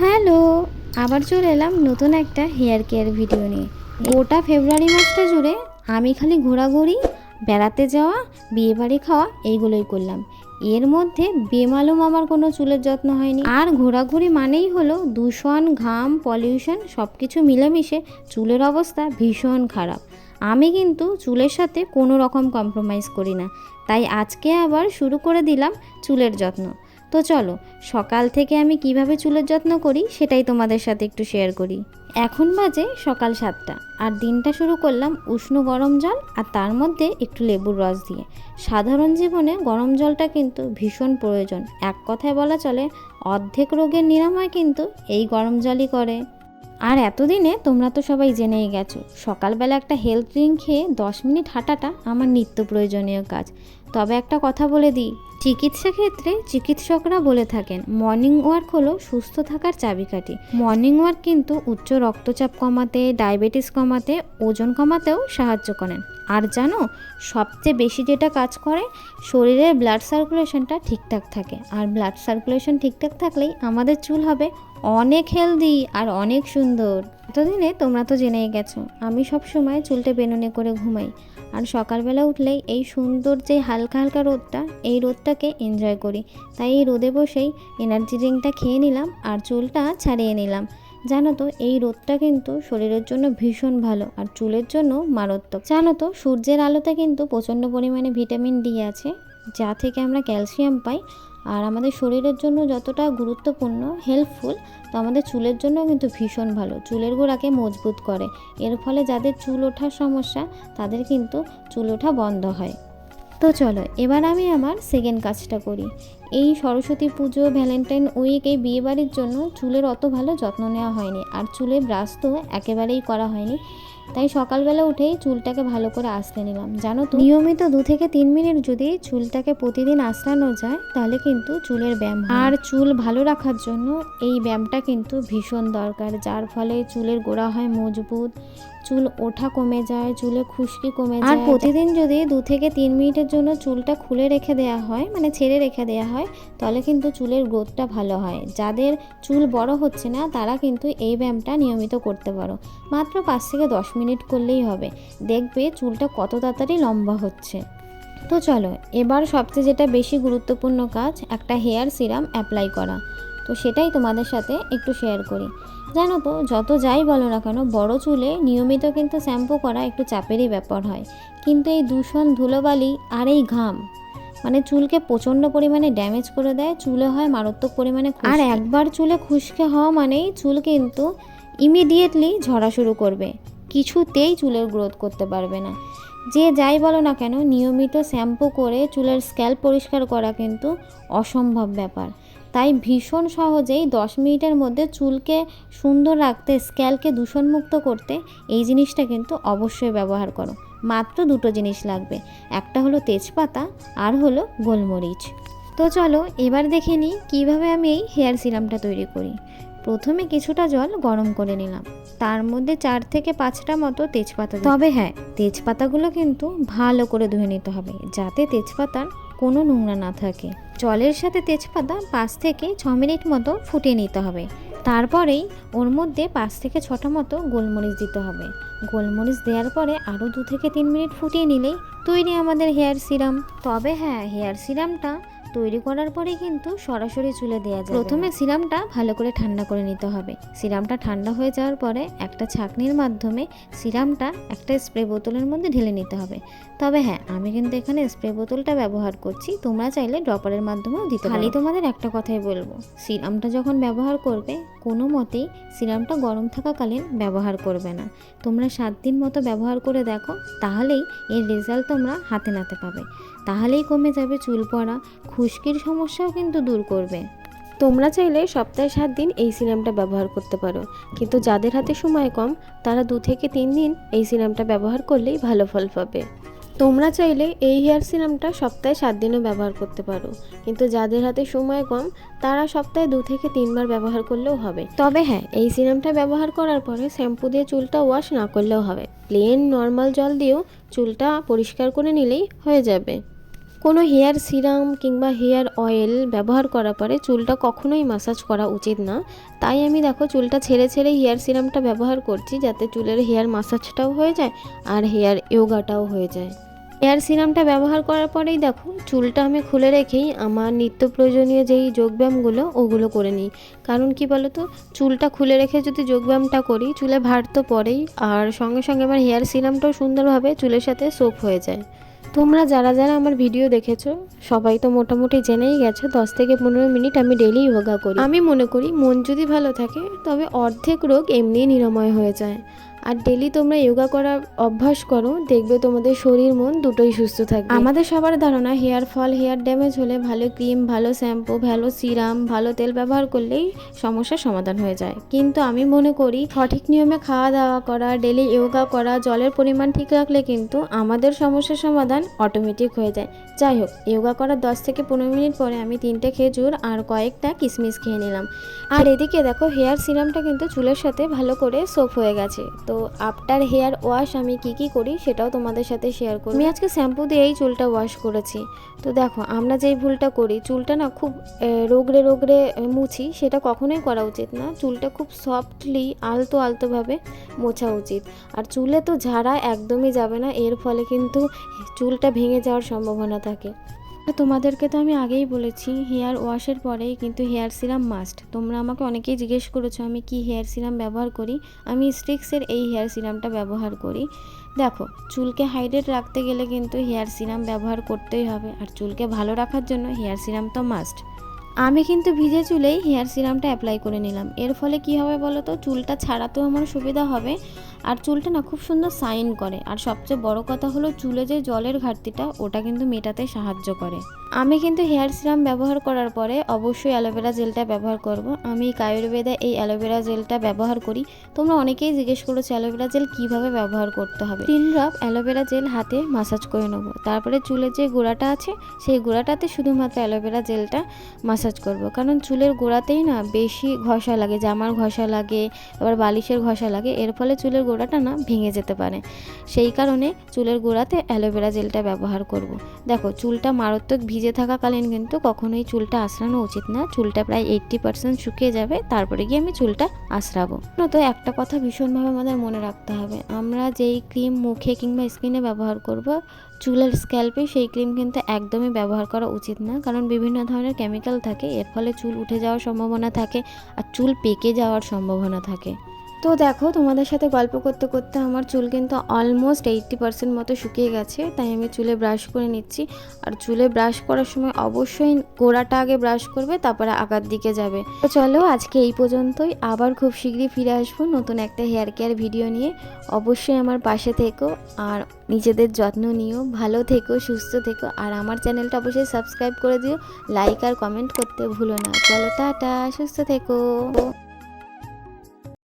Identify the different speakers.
Speaker 1: Hello, আবার চলে এলাম নতুন একটা হেয়ার কেয়ার ভিডিও নিয়ে। গোটা ফেব্রুয়ারি মাসটা জুড়ে আমি খালি ঘোরাঘুরি, বেড়াতে যাওয়া, বিয়েবাড়ি খাওয়া, এইগুলোই করলাম। এর মধ্যে বেমালুম আমার কোনো চুলের যত্ন হয়নি। আর ঘোরাঘুরি মানেই হলো দূষণ, ঘাম, পলিউশন সব কিছু মিলেমিশে চুলের অবস্থা ভীষণ খারাপ। আমি কিন্তু চুলের সাথে কোনো রকম কম্প্রোমাইজ করি না। তাই আজকে আবার শুরু করে দিলাম চুলের যত্ন। তো চলো, সকাল থেকে আমি কীভাবে চুলের যত্ন করি সেটাই তোমাদের সাথে একটু শেয়ার করি। এখন বাজে সকাল সাতটা, আর দিনটা শুরু করলাম উষ্ণ গরম জল আর তার মধ্যে একটু লেবুর রস দিয়ে। সাধারণ জীবনে গরম জলটা কিন্তু ভীষণ প্রয়োজন, এক কথায় বলা চলে অর্ধেক রোগের নিরাময় কিন্তু এই গরম জলই করে। আর এতদিনে তোমরা তো সবাই জেনেই গেছো, সকালবেলা একটা হেলথ ড্রিঙ্ক খেয়ে দশ মিনিট হাঁটাটা আমার নিত্য প্রয়োজনীয় কাজ। তবে একটা কথা বলে দিই, চিকিৎসা ক্ষেত্রে চিকিৎসকরা বলে থাকেন মর্নিং ওয়ার্ক হলো সুস্থ থাকার চাবিকাঠি। মর্নিং ওয়ার্ক কিন্তু উচ্চ রক্তচাপ কমাতে ডায়াবেটিস কমাতে, ওজন কমাতেও সাহায্য করেন। আর জানো, সবচেয়ে বেশি যেটা কাজ করে, শরীরের ব্লাড সার্কুলেশনটা ঠিকঠাক থাকে। আর ব্লাড সার্কুলেশন ঠিকঠাক থাকলেই আমাদের চুল হবে অনেক হেলদি আর অনেক সুন্দর। এতদিনে তোমরা তো জেনেই গেছো, আমি সব সময় চুলটে বেনুনে করে ঘুমাই। আর সকালবেলা উঠলেই এই সুন্দর যে হালকা হালকা রোদটা, এই রোদটাকে এনজয় করি। তাই এই রোদে বসেই এনার্জি ড্রিঙ্কটা খেয়ে নিলাম আর চুলটা ছাড়িয়ে নিলাম। জানো তো, এই রোদটা কিন্তু শরীরের জন্য ভীষণ ভালো আর চুলের জন্য মারাত্মক। জানো তো, সূর্যের আলোতে কিন্তু প্রচণ্ড পরিমাণে ভিটামিন ডি আছে, যা থেকে আমরা ক্যালসিয়াম পাই আর আমাদের শরীরের জন্য যতটা গুরুত্বপূর্ণ হেল্পফুল তো আমাদের চুলের জন্য কিন্তু ভীষণ ভালো। চুলের গোড়াকে মজবুত করে। এর ফলে যাদের চুল ওঠার সমস্যা, তাদের কিন্তু চুল ওঠা বন্ধ হয়। তো চলো, এবার আমি আমার সেকেন্ড কাজটা করি। এই সরস্বতী পুজো ভ্যালেন্টাইন উইক এই বিয়েবাড়ির জন্য চুলের অত ভালো যত্ন নেওয়া হয়নি। আর চুলে ব্রাশ তো একেবারেই করা হয়নি। তাই সকালবেলা উঠেই চুলটাকে ভালো করে আঁচড়ে নিলাম। জানো তো নিয়মিত দু থেকে তিন মিনিট যদি চুলটাকে প্রতিদিন আঁচড়ানো যায় তাহলে কিন্তু চুলের ব্যায়াম আর চুল ভালো রাখার জন্য এই ব্যায়ামটা কিন্তু ভীষণ দরকার যার ফলে চুলের গোড়া হয় মজবুত চুল ওঠা কমে যায় চুলে খুশকি কমে যায়। আর প্রতিদিন যদি দু থেকে তিন মিনিটের জন্য চুলটা খুলে রেখে দেওয়া হয় মানে ছেড়ে রেখে দেওয়া হয় তাহলে কিন্তু চুলের গ্রোথটা ভালো হয়। যাদের চুল বড় হচ্ছে না, তারা কিন্তু এই ব্যায়ামটা নিয়মিত করতে পারো। মাত্র পাঁচ থেকে দশ মিনিট করলেই হবে। দেখবে চুলটা কত তাড়াতাড়ি লম্বা হচ্ছে। তো চলো, এবার সবচেয়ে যেটা বেশি গুরুত্বপূর্ণ কাজ, একটা হেয়ার সিরাম অ্যাপ্লাই করা। তো সেটাই তোমাদের সাথে একটু শেয়ার করি। জানো তো, যত যাই বলো না কেন, বড় চুলে নিয়মিত কিন্তু শ্যাম্পু করা একটু চাপেরই ব্যাপার হয়। কিন্তু এই দূষণ ধুলোবালি আর এই ঘাম মানে চুলকে প্রচণ্ড পরিমাণে ড্যামেজ করে দেয়, চুলে হয় মারাত্মক পরিমাণে আর একবার চুলে খুশকে হওয়া মানেই চুল কিন্তু ইমিডিয়েটলি ঝরা শুরু করবে। কিছুতেই চুলের গ্রোথ করতে পারবে না। যে যাই বলো না কেন, নিয়মিত শ্যাম্পু করে চুলের স্ক্যাল্প পরিষ্কার করা কিন্তু অসম্ভব ব্যাপার। তাই ভীষণ সহজেই দশ মিনিটের মধ্যে চুলকে সুন্দর রাখতে স্ক্যালকে দূষণমুক্ত করতে এই জিনিসটা কিন্তু অবশ্যই ব্যবহার করো। মাত্র দুটো জিনিস লাগবে। একটা হলো তেজপাতা, আর হলো গোলমরিচ। তো চলো, এবার দেখে নিই কীভাবে আমি এই হেয়ার সিরামটা তৈরি করি। প্রথমে কিছুটা জল গরম করে নিলাম। তার মধ্যে চার থেকে পাঁচটা মতো তেজপাতা তবে হ্যাঁ তেজপাতাগুলো কিন্তু ভালো করে ধুয়ে নিতে হবে, যাতে তেজপাতার কোনো নোংরা না থাকে। জলের সাথে তেজপাতা পাঁচ থেকে ছ মিনিট মতো ফুটিয়ে নিতে হবে। তারপরেই ওর মধ্যে পাঁচ থেকে ছটা মতো গোলমরিচ দিতে হবে। গোলমরিচ দেওয়ার পরে আরও দু থেকে তিন মিনিট ফুটিয়ে নিলেই তৈরি আমাদের হেয়ার সিরাম। তবে হ্যাঁ হেয়ার সিরামটা তৈরি করার পরে কিন্তু সরাসরি চুলে দেওয়া যায় প্রথমে সিরামটা ভালো করে ঠান্ডা করে নিতে হবে। সিরামটা ঠান্ডা হয়ে যাওয়ার পরে একটা ছাঁকনির মাধ্যমে সিরামটা একটা স্প্রে বোতলের মধ্যে ঢেলে নিতে হবে। তবে হ্যাঁ আমি কিন্তু এখানে স্প্রে বোতলটা ব্যবহার করছি। তোমরা চাইলে ড্রপারের মাধ্যমেও দিতে খালি তোমাদের একটা কথাই বলব। সিরামটা যখন ব্যবহার করবে, কোনো মতেই সিরামটা গরম থাকাকালীন ব্যবহার করবে না। তোমরা সাত দিন মতো ব্যবহার করে দেখো, তাহলেই এর রেজাল্ট তোমরা হাতে নাতে পাবে। তাহলেই কমে যাবে চুল পড়া। খুশকির সমস্যাও কিন্তু দূর করবে।
Speaker 2: তোমরা চাইলে সপ্তাহে সাত দিন এই সিরামটা ব্যবহার করতে পারো। কিন্তু যাদের হাতে সময় কম, তারা দু থেকে তিন দিন এই সিরামটা ব্যবহার করলেই ভালো ফল পাবে। তোমরা চাইলে এই হেয়ার সিরামটা সপ্তাহে সাত দিনও ব্যবহার করতে পারো। কিন্তু যাদের হাতে সময় কম, তারা সপ্তাহে দু থেকে তিনবার ব্যবহার করলেও হবে। তবে হ্যাঁ এই সিরামটা ব্যবহার করার পরে শ্যাম্পু দিয়ে চুলটা ওয়াশ না করলেও হবে। প্লেন নর্মাল জল দিয়েও চুলটা পরিষ্কার করে নিলেই হয়ে যাবে।
Speaker 1: কোনো হেয়ার সিরাম কিংবা হেয়ার অয়েল ব্যবহার করার পরে চুলটা কখনোই ম্যাসাজ করা উচিত না। তাই আমি দেখো চুলটা ছেড়ে ছেড়ে হেয়ার সিরামটা ব্যবহার করছি যাতে চুলের হেয়ার মাসাজটাও হয়ে যায় আর হেয়ার ইয়োগাটাও হয়ে যায়। হেয়ার সিরামটা ব্যবহার করার পরেই দেখো চুলটা আমি খুলে রেখেই আমার নিত্য প্রয়োজনীয় যেই যোগব্যায়ামগুলো ওগুলো করে নিই। কারণ কি বলো তো চুলটা খুলে রেখে যদি যোগব্যায়ামটা করি চুলে ভার তো পরেই আর সঙ্গে সঙ্গে আমার হেয়ার সিরামটাও সুন্দরভাবে চুলের সাথে সোপ হয়ে যায়। তোমরা যারা যারা আমার ভিডিও দেখেছ, সবাই তো মোটামুটি জেনেই গেছো, দশ থেকে পনেরো মিনিট আমি ডেলি যোগা করি। আমি মনে করি মন যদি ভালো থাকে, তবে অর্ধেক রোগ এমনিই নিরাময় হয়ে যায়। আর ডেলি তোমরা যোগা করার অভ্যাস করো, দেখবে তোমাদের শরীর, মন দুটোই সুস্থ থাকবে। আমাদের সবার ধারণা হেয়ার ফল হেয়ার ড্যামেজ হলে ভালো ক্রিম ভালো শ্যাম্পু ভালো সিরাম ভালো তেল ব্যবহার করলেই সমস্যার সমাধান হয়ে যায়। কিন্তু আমি মনে করি, সঠিক নিয়মে খাওয়া দাওয়া করা ডেলি যোগা করা, জলের পরিমাণ ঠিক রাখলে কিন্তু আমাদের সমস্যার সমাধান অটোমেটিক হয়ে যায়। যাই হোক যোগা করার দশ থেকে পনেরো মিনিট পরে আমি তিনটে খেজুর আর কয়েকটা কিশমিশ খেয়ে নিলাম। আর এদিকে দেখো হেয়ার সিরামটা কিন্তু চুলের সাথে ভালো করে সোপ হয়ে গেছে। তো আফটার হেয়ার ওয়াশ আমি কি কি করি সেটাও তোমাদের সাথে শেয়ার করি আমি আজকে শ্যাম্পু দিয়েই চুলটা ওয়াশ করেছি। তো দেখো, আমরা যেই ভুলটা করি, চুলটা না খুব রোগড়ে রোগড়ে মুছি, সেটা কখনোই করা উচিত না। চুলটা খুব সফটলি আলতো আলতোভাবে মোছা উচিত। আর চুলে তো ঝাড়া একদমই যাবে না, এর ফলে কিন্তু চুলটা ভেঙে যাওয়ার সম্ভাবনা থাকে। তোমাদেরকে তো আমি আগেই বলেছি, হেয়ার ওয়াশের পরেই কিন্তু হেয়ার সিরাম মাস্ট তোমরা আমাকে অনেকেই জিজ্ঞেস করেছ, আমি কি হেয়ার সিরাম ব্যবহার করি? আমি স্ট্রিক্সের এই হেয়ার সিরামটা ব্যবহার করি। দেখো, চুলকে হাইড্রেট রাখতে গেলে কিন্তু হেয়ার সিরাম ব্যবহার করতেই হবে, আর চুলকে ভালো রাখার জন্য হেয়ার সিরাম তো মাস্ট আমি কিন্তু ভিজে চুলেই হেয়ার সিরামটা অ্যাপ্লাই করে নিলাম। এর ফলে কি হবে বলো তো? চুলটা ছাড়াতেও আমার সুবিধা হবে। আর চুলটা না খুব সুন্দর সাইন করে। আর সবচেয়ে বড় কথা হলো, চুলে যে জলের ঘাটতিটা, ওটা কিন্তু মেটাতে সাহায্য করে। আমি কিন্তু হেয়ার সিরাম ব্যবহার করার পরে অবশ্যই অ্যালোভেরা জেলটা ব্যবহার করব। আমি কায়ুর্বেদা এই অ্যালোভেরা জেলটা ব্যবহার করি। তোমরা অনেকেই জিজ্ঞেস করেছ অ্যালোভেরা জেল কীভাবে ব্যবহার করতে হবে? তিন ড্রপ অ্যালোভেরা জেল হাতে মাসাজ করে নেব। তারপরে চুলের যে গোড়াটা আছে, সেই গোড়াটাতে শুধুমাত্র অ্যালোভেরা জেলটা মাসাজ করব। কারণ চুলের গোড়াতেই না বেশি ঘষা লাগে, জামার ঘষা লাগে, আবার বালিশের ঘষা লাগে। এর ফলে চুলের গোড়াটা না ভেঙে যেতে পারে। সেই কারণে চুলের গোড়াতে অ্যালোভেরা জেলটা ব্যবহার করব। দেখো, চুলটা মারাত্মক ভিজে থাকাকালীন কিন্তু কখনোই চুলটা আঁচড়ানো উচিত না। চুলটা প্রায় এইট্টি পার্সেন্ট শুকিয়ে যাবে, তারপরে গিয়ে আমি চুলটা আঁচড়াবো। তো একটা কথা ভীষণভাবে আমাদের মনে রাখতে হবে। আমরা যেই ক্রিম মুখে কিংবা স্কিনে ব্যবহার করব, চুলের স্ক্যাল্পে সেই ক্রিম কিন্তু একদমই ব্যবহার করা উচিত না। কারণ বিভিন্ন ধরনের কেমিক্যাল থাকে, এর ফলে চুল উঠে যাওয়ার সম্ভাবনা থাকে আর চুল পেকে যাওয়ার সম্ভাবনা থাকে। তো দেখো, তোমাদের সাথে গল্প করতে করতে আমার চুল কিন্তু অলমোস্ট এইট্টি পার্সেন্ট মতো শুকিয়ে গেছে, তাই আমি চুলে ব্রাশ করে নিচ্ছি। আর চুলে ব্রাশ করার সময় অবশ্যই গোড়াটা আগে ব্রাশ করবে, তারপরে আগার দিকে যাবে। তো চলো, আজকে এই পর্যন্তই। আবার খুব শীঘ্রই ফিরে আসব নতুন একটা হেয়ার কেয়ার ভিডিও নিয়ে। অবশ্যই আমার পাশে থেকো আর নিজেদের যত্ন নিও। ভালো থেকো, সুস্থ থেকো। আর আমার চ্যানেলটা অবশ্যই সাবস্ক্রাইব করে দিও। লাইক আর কমেন্ট করতে ভুলো না। চলো, টাটা। সুস্থ থেকো।